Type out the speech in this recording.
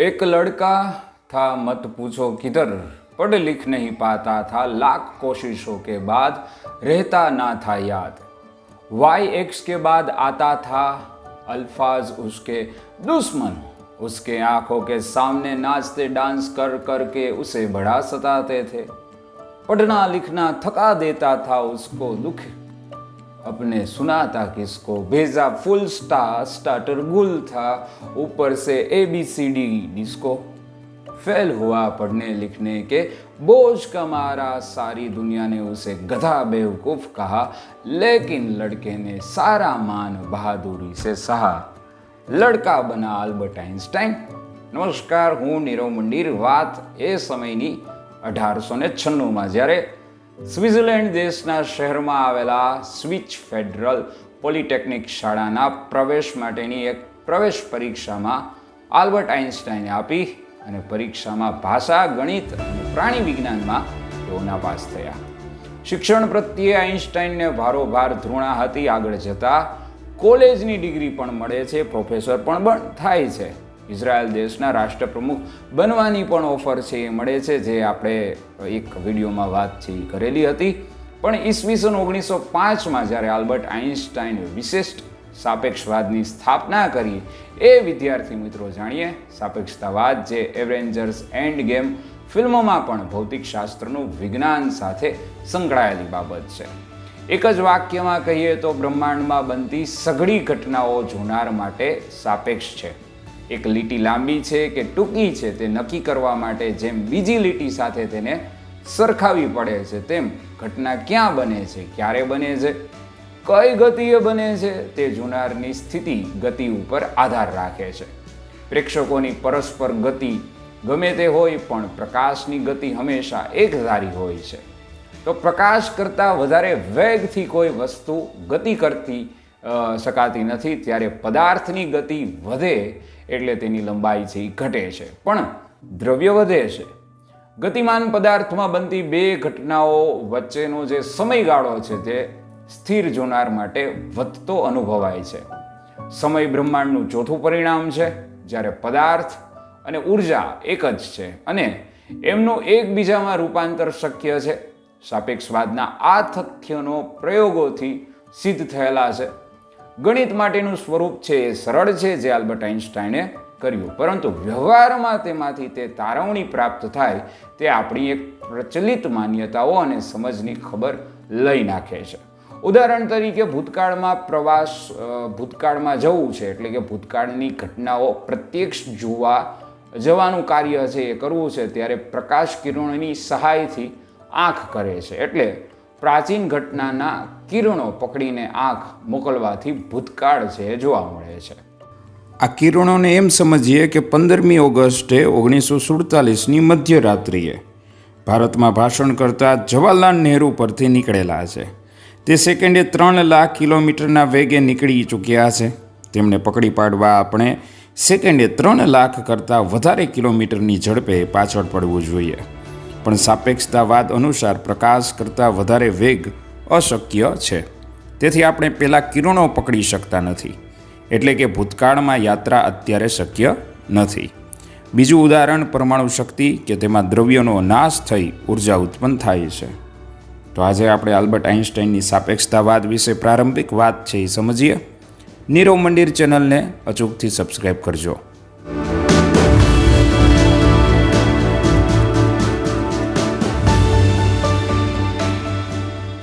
एक लड़का था, मत पूछो किधर। पढ़ लिख नहीं पाता था। लाख कोशिशों के बाद रहता ना था याद। वाई एक्स के बाद आता था। अल्फाज उसके दुश्मन। उसके आँखों के सामने नाचते, डांस कर कर के उसे बड़ा सताते थे। पढ़ना लिखना थका देता था उसको दुख। अपने सुनाता किसको भेजा फुल स्टार स्टार्टर गुल था ऊपर से A B C D disco fail हुआ पढ़ने लिखने के बोझ का मारा सारी दुनिया ने उसे गधा बेवकूफ कहा लेकिन लड़के ने सारा मान बहादुरी से सहा લડકા બના આલ્બર્ટ આઇન્સ્ટાઈન નમસ્કાર હું નીરવ મંદિર વાત એ સમયની અઢારસો ને છન્નુંમાં જ્યારે સ્વિટ્ઝરલેન્ડ દેશના શહેરમાં આવેલા સ્વિચ ફેડરલ પોલિટેકનિક શાળાના પ્રવેશ માટેની એક પ્રવેશ પરીક્ષામાં આલ્બર્ટ આઇન્સ્ટાઈને આપી અને પરીક્ષામાં ભાષા, ગણિત અને પ્રાણી વિજ્ઞાનમાં તેઓના પાસ થયા. શિક્ષણ પ્રત્યે આઇન્સ્ટાઈનને ભારોભાર ધૃણા હતી આગળ જતા કોલેજની ડિગ્રી પણ મળે છે, પ્રોફેસર પણ થાય છે. ઇઝરાયલ દેશના રાષ્ટ્રપ્રમુખ બનવાની પણ ઓફર છે, એ મળે છે, જે આપણે એક વિડીયોમાં વાતચીત કરેલી હતી. પણ ઈસવીસન ઓગણીસો પાંચમાં જ્યારે આલ્બર્ટ આઇન્સ્ટાઈન વિશિષ્ટ સાપેક્ષવાદની સ્થાપના કરી, એ વિદ્યાર્થી મિત્રો જાણીએ, સાપેક્ષતાવાદ જે એવેન્જર્સ એન્ડ ગેમ ફિલ્મોમાં પણ ભૌતિકશાસ્ત્રનું વિજ્ઞાન સાથે સંકળાયેલી બાબત છે. એક જ વાક્યમાં કહીએ તો બ્રહ્માંડમાં બનતી સઘળી ઘટનાઓ જોનાર માટે સાપેક્ષ છે. એક લીટી લાંબી છે કે ટૂંકી છે તે નક્કી કરવા માટે જેમ બીજી લીટી સાથે તેને સરખાવી પડે છે, તેમ ઘટના ક્યાં બને છે, ક્યારે બને છે, કઈ ગતિએ બને છે, તે જોનારની સ્થિતિ ગતિ ઉપર આધાર રાખે છે. પ્રેક્ષકોની પરસ્પર ગતિ ગમે તે હોય પણ પ્રકાશની ગતિ હંમેશા એકધારી હોય છે. તો પ્રકાશ કરતાં વધારે વેગથી કોઈ વસ્તુ ગતિ કરતી શકાતી નથી. ત્યારે પદાર્થની ગતિ વધે એટલે તેની લંબાઈ છે એ ઘટે છે. પણ દ્રવ્ય વધે છે. ગતિમાન પદાર્થમાં બનતી બે ઘટનાઓ વચ્ચેનો જે સમયગાળો છે તે સ્થિર જોનાર માટે વધતો અનુભવાય છે. સમય બ્રહ્માંડનું ચોથું પરિણામ છે, જ્યારે પદાર્થ અને ઊર્જા એક જ છે અને એમનું એકબીજામાં રૂપાંતર શક્ય છે. સાપેક્ષવાદના આ તથ્યનો પ્રયોગોથી સિદ્ધ થયેલા છે. ગણિત માટેનું સ્વરૂપ છે એ સરળ છે જે આલ્બર્ટ આઇન્સ્ટાઈને કર્યું. પરંતુ વ્યવહારમાં તેમાંથી તે તારવણી પ્રાપ્ત થાય તે આપણી એક પ્રચલિત માન્યતાઓ અને સમજની ખબર લઈ નાખે છે. ઉદાહરણ તરીકે ભૂતકાળમાં પ્રવાસ ભૂતકાળમાં જવું છે એટલે કે ભૂતકાળની ઘટનાઓ પ્રત્યક્ષ જોવા જવાનું કાર્ય છે એ કરવું છે ત્યારે પ્રકાશ કિરણોની સહાયથી આંખ કરે છે. એટલે પ્રાચીન ઘટનાના કિરણો પકડીને આંખ મોકલવાથી ભૂતકાળ છે, જોવા મળે છે. આ કિરણોને એમ સમજીએ કે પંદરમી ઓગસ્ટે ઓગણીસો સુડતાલીસની મધ્યરાત્રિએ ભારતમાં ભાષણ કરતા જવાહરલાલ નહેરુ પરથી નીકળેલા છે. તે સેકન્ડે ત્રણ લાખ કિલોમીટરના વેગે નીકળી ચૂક્યા છે. તેમને પકડી પાડવા આપણે સેકન્ડે ત્રણ લાખ કરતાં વધારે કિલોમીટરની ઝડપે પાછળ પડવું જોઈએ. પણ સાપેક્ષતાવાદ અનુસાર પ્રકાશ કરતાં વધારે વેગ અશક્ય છે. તેથી આપણે પહેલાં કિરણો પકડી શકતા નથી. એટલે કે ભૂતકાળમાં યાત્રા અત્યારે શક્ય નથી. બીજું ઉદાહરણ પરમાણુ શક્તિ કે તેમાં દ્રવ્યનો નાશ થઈ ઊર્જા ઉત્પન્ન થાય છે. તો આજે આપણે આલ્બર્ટ આઇન્સ્ટાઈનની સાપેક્ષતાવાદ વિશે પ્રારંભિક વાત છે એ સમજીએ. નીરવ મંદિર ચેનલને અચૂકથી સબસ્ક્રાઈબ કરજો.